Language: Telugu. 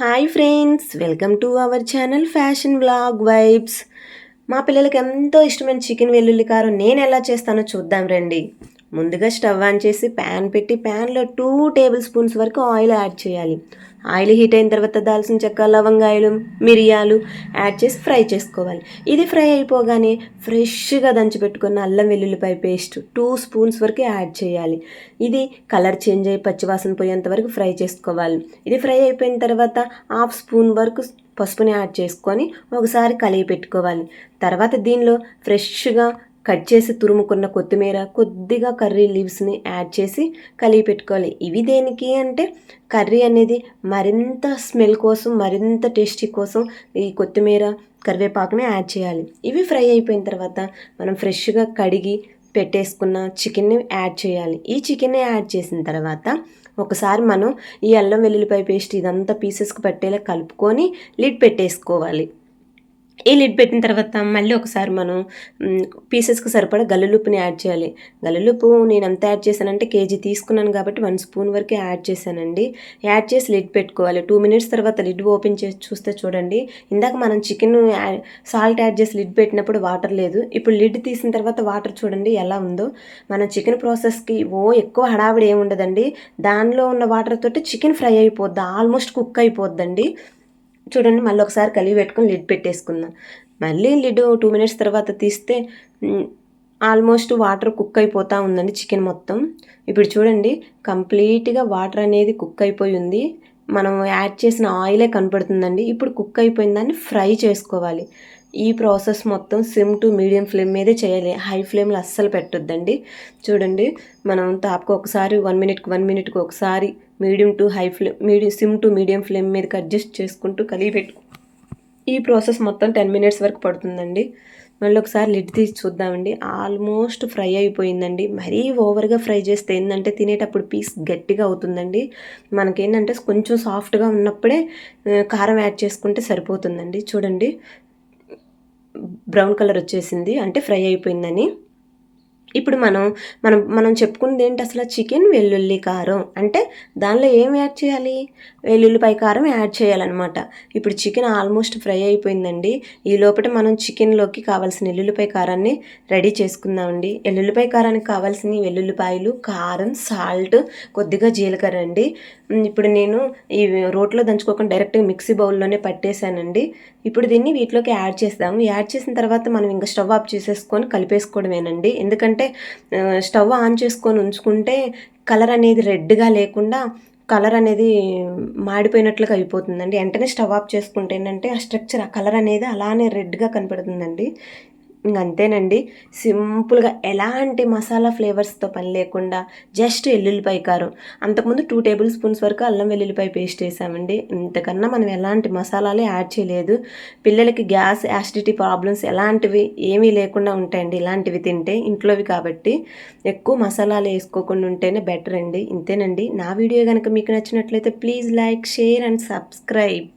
Hi friends welcome to our channel fashion blog vibes. మా పిల్లలకి ఎంతో ఇష్టమైన చికెన్ వెల్లుల్లి కారం నేను ఎలా చేస్తానో చూద్దాం రండి. ముందుగా స్టవ్ ఆన్ చేసి ప్యాన్ పెట్టి ప్యాన్లో టూ టేబుల్ స్పూన్స్ వరకు ఆయిల్ యాడ్ చేయాలి. ఆయిల్ హీట్ అయిన తర్వాత దాల్చిన చెక్క లవంగాయలు మిరియాలు యాడ్ చేసి ఫ్రై చేసుకోవాలి. ఇది ఫ్రై అయిపోగానే ఫ్రెష్గా దంచిపెట్టుకున్న అల్లం వెల్లుల్లిపాయ పేస్ట్ టూ స్పూన్స్ వరకు యాడ్ చేయాలి. ఇది కలర్ చేంజ్ అయ్యి పచ్చివాసన పోయేంత వరకు ఫ్రై చేసుకోవాలి. ఇది ఫ్రై అయిపోయిన తర్వాత హాఫ్ స్పూన్ వరకు పసుపుని యాడ్ చేసుకొని ఒకసారి కలిగి పెట్టుకోవాలి. తర్వాత దీనిలో ఫ్రెష్గా కట్ చేసి తురుముకున్న కొత్తిమీర కొద్దిగా కర్రీ లీవ్స్ని యాడ్ చేసి కలిపి పెట్టుకోవాలి. ఇవి దేనికి అంటే కర్రీ అనేది మరింత స్మెల్ కోసం మరింత టేస్టీ కోసం ఈ కొత్తిమీర కరివేపాకుని యాడ్ చేయాలి. ఇవి ఫ్రై అయిపోయిన తర్వాత మనం ఫ్రెష్గా కడిగి పెట్టేసుకున్న చికెన్ని యాడ్ చేయాలి. ఈ చికెన్ని యాడ్ చేసిన తర్వాత ఒకసారి మనం ఈ అల్లం వెల్లుల్లిపాయ పేస్ట్ ఇదంతా పీసెస్కి పట్టేలా కలుపుకొని లిడ్ పెట్టేసుకోవాలి. ఈ లిడ్ పెట్టిన తర్వాత మళ్ళీ ఒకసారి మనం పీసెస్కి సరిపడా గల్లులుప్పుని యాడ్ చేయాలి. గల్లులుప్పు నేను ఎంత యాడ్ చేశానంటే కేజీ తీసుకున్నాను కాబట్టి వన్ స్పూన్ వరకే యాడ్ చేశానండి. యాడ్ చేసి లిడ్ పెట్టుకోవాలి. టూ మినిట్స్ తర్వాత లిడ్ ఓపెన్ చేసి చూస్తే చూడండి. ఇందాక మనం చికెన్ సాల్ట్ యాడ్ చేసి లిడ్ పెట్టినప్పుడు వాటర్ లేదు. ఇప్పుడు లిడ్ తీసిన తర్వాత వాటర్ చూడండి ఎలా ఉందో. మనం చికెన్ ప్రాసెస్కి ఓ ఎక్కువ హడావిడి ఏముండదండి. దానిలో ఉన్న వాటర్ తోటి చికెన్ ఫ్రై అయిపోద్ది. ఆల్మోస్ట్ కుక్ అయిపోద్దండి. చూడండి మళ్ళీ ఒకసారి కలిగి పెట్టుకొని లిడ్ పెట్టేసుకుందాం. మళ్ళీ లిడ్ టూ మినిట్స్ తర్వాత తీస్తే ఆల్మోస్ట్ వాటర్ కుక్ అయిపోతూ ఉందండి చికెన్ మొత్తం. ఇప్పుడు చూడండి కంప్లీట్గా వాటర్ అనేది కుక్ అయిపోయి ఉంది. మనం యాడ్ చేసిన ఆయిలే కనపడుతుందండి. ఇప్పుడు కుక్ అయిపోయిన దాన్ని ఫ్రై చేసుకోవాలి. ఈ ప్రాసెస్ మొత్తం సిమ్ టు మీడియం ఫ్లేమ్ మీదే చేయాలి. హై ఫ్లేమ్లో అస్సలు పెట్టొద్దండి. చూడండి మనం తాపకు ఒకసారి వన్ మినిట్కి వన్ మినిట్కి ఒకసారి medium to high flame medium sim to medium flame మీదకి అడ్జస్ట్ చేసుకుంటూ కలిగి పెట్టు. ఈ ప్రాసెస్ మొత్తం టెన్ మినిట్స్ వరకు పడుతుందండి. మళ్ళీ ఒకసారి లిడ్ తీసి చూద్దామండి. ఆల్మోస్ట్ ఫ్రై అయిపోయిందండి. మరీ ఓవర్గా ఫ్రై చేస్తే ఏంటంటే తినేటప్పుడు పీస్ గట్టిగా అవుతుందండి. మనకేంటంటే కొంచెం సాఫ్ట్గా ఉన్నప్పుడే కారం యాడ్ చేసుకుంటే సరిపోతుందండి. చూడండి బ్రౌన్ కలర్ వచ్చేసింది. అంటే ఫ్రై అయిపోయిందని. ఇప్పుడు మనం మనం మనం చెప్పుకున్నది ఏంటి అసలు చికెన్ వెల్లుల్లి కారం? అంటే దానిలో ఏం యాడ్ చేయాలి? వెల్లుల్లిపాయ కారం యాడ్ చేయాలన్నమాట. ఇప్పుడు చికెన్ ఆల్మోస్ట్ ఫ్రై అయిపోయిందండి. ఈ లోపల మనం చికెన్లోకి కావాల్సిన వెల్లుల్లిపాయ కారాన్ని రెడీ చేసుకుందామండి. వెల్లుల్లిపాయ కారానికి కావాల్సిన వెల్లుల్లిపాయలు కారం సాల్ట్ కొద్దిగా జీలకర్ర అండి. ఇప్పుడు నేను ఈ రోట్లో దంచుకోకుండా డైరెక్ట్గా మిక్సీ బౌల్లోనే పట్టేశానండి. ఇప్పుడు దీన్ని వీటిలోకి యాడ్ చేస్తాము. యాడ్ చేసిన తర్వాత మనం ఇంకా స్టవ్ ఆఫ్ చేసేసుకొని కలిపేసుకోవడమేనండి. ఎందుకంటే స్టవ్ ఆన్ చేసుకొని ఉంచుకుంటే కలర్ అనేది రెడ్గా లేకుండా కలర్ అనేది మాడిపోయినట్లుగా అయిపోతుందండి. వెంటనే స్టవ్ ఆఫ్ చేసుకుంటే ఏంటంటే ఆ స్ట్రక్చర్ ఆ కలర్ అనేది అలానే రెడ్గా కనపడుతుందండి. ఇంక అంతేనండి సింపుల్గా ఎలాంటి మసాలా ఫ్లేవర్స్తో పని లేకుండా జస్ట్ ఎల్లుల్లిపాయ కారం. అంతకుముందు టూ టేబుల్ స్పూన్స్ వరకు అల్లం వెల్లుల్లిపాయ పేస్ట్ వేసామండి. ఇంతకన్నా మనం ఎలాంటి మసాలాలే యాడ్ చేయలేదు. పిల్లలకి గ్యాస్ యాసిడిటీ ప్రాబ్లమ్స్ ఎలాంటివి ఏమీ లేకుండా ఉంటాయండి. ఇలాంటివి తింటే ఇంట్లోవి కాబట్టి ఎక్కువ మసాలాలు వేసుకోకుండా ఉంటేనే బెటర్ అండి ఇంతేనండి. నా వీడియో కనుక మీకు నచ్చినట్లయితే please like share and subscribe.